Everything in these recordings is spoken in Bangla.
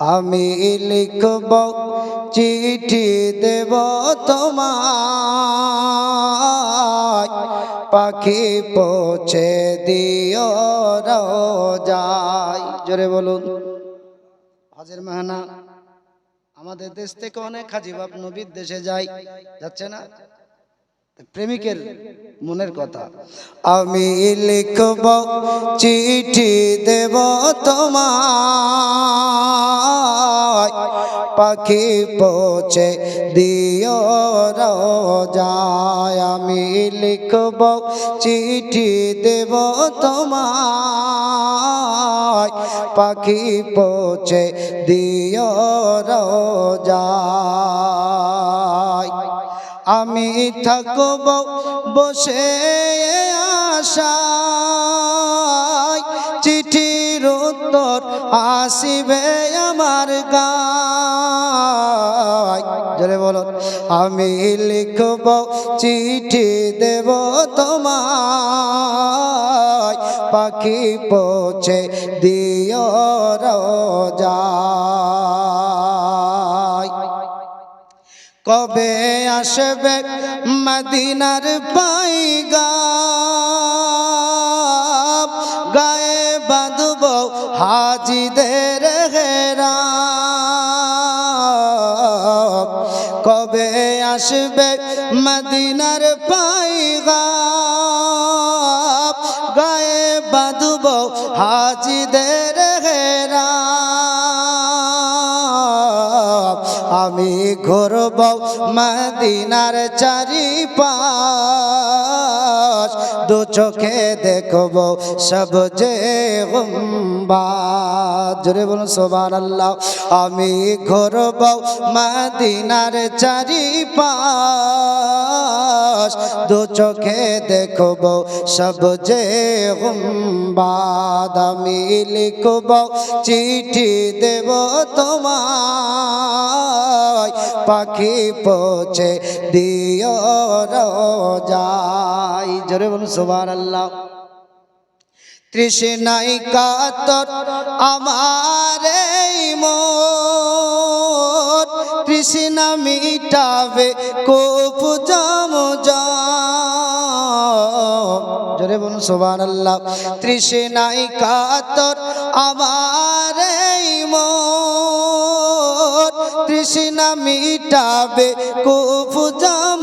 আমি লিখব, চিঠি দেব তোমায়। পাখি পৌঁছে দিও যায় জোরে বলুন। হাজের মাহানা, আমাদের দেশ থেকে অনেক হাজি বাপ নবীর দেশে যায়, যাচ্ছে না? প্রেমিকের মনের কথা। আমি লিখব, চিঠি দেব তোমায়। পাখি পৌঁছে দিও যায় আমি লিখব, চিঠি দেব তোমায়। পাখি পৌঁছে দিও যায় আমি থাকব বসে আশায়। চিঠির উত্তর আসিবে আমার গায়। জোরে বলো, আমি লিখব চিঠি দেব তোমায়। পাখি পৌঁছে দিও যায় কবে আসবে মদিনার পাইগা গায়ে বাঁধব আসবে মদিনার পাইগা গায়ে বাঁধব হাজিদের ঘুরব মদিনার চারি পাশ দু চোখে দেখব সব যে জোরে বলুন সোবার আল্লাহ আমি ঘুরব মদিনার চারি পাশ দু চোখে দেখব সব যে বাদ আমি লিখব চিঠি দেব তোমায় পাখি পৌঁছে দিও জোরে বলুন সোবার আল্লাহ তৃষ্ণাই কাতর আমার মোর তৃষ্ণা মিটাবে কোপ জাম জোরে বলুন সোবান আল্লাহ তৃষ্ণাই কাতর আমার মিটাবে কোপ জাম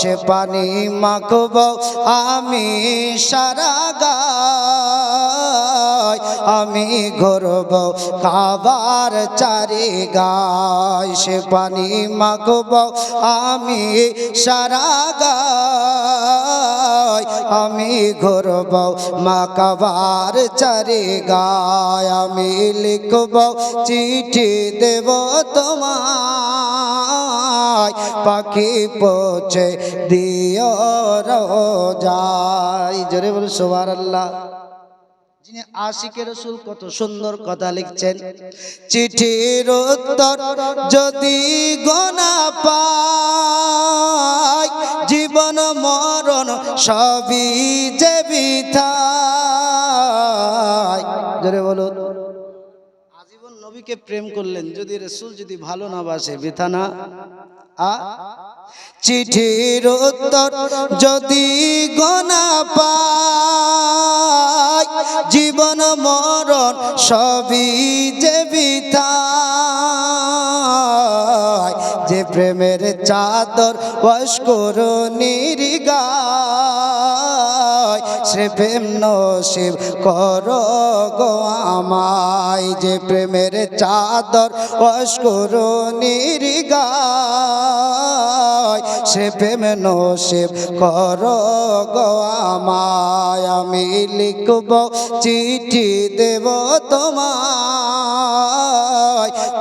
সে পানি মাখব, আমি সারা আমি ঘরব খাবার চারি গায় সে পানি মাখব, আমি সারা গায় আমি ঘরব মাকাবার চারি গায়। আমি লিখব, চিঠি দেব তোমায়। পাখি পৌঁছে দিও যায় জোরে বল সোবার আল্লাহ যিনি আশিকে রসুল কত সুন্দর কথা লিখছেন। চিঠির উত্তর যদি গোনা পাই জীবন মরণ সবই যে জোরে বলুন। আজীবন নবীকে প্রেম করলেন, যদি রসুল যদি ভালো না বাসে বৃথা না। আ? চিঠির উত্তর যদি গোনা পাই জীবন মরণ সবই যে বিতায় যে প্রেমের চাদর বস্কর নিরিগায়, সে প্রেম নসিব কর গো আমায়। যে প্রেমের চাদর অস্কর নিরিগায়, সে প্রেম নসিব কর গো আমায়। আমি লিখব চিঠি দেব তোমায়।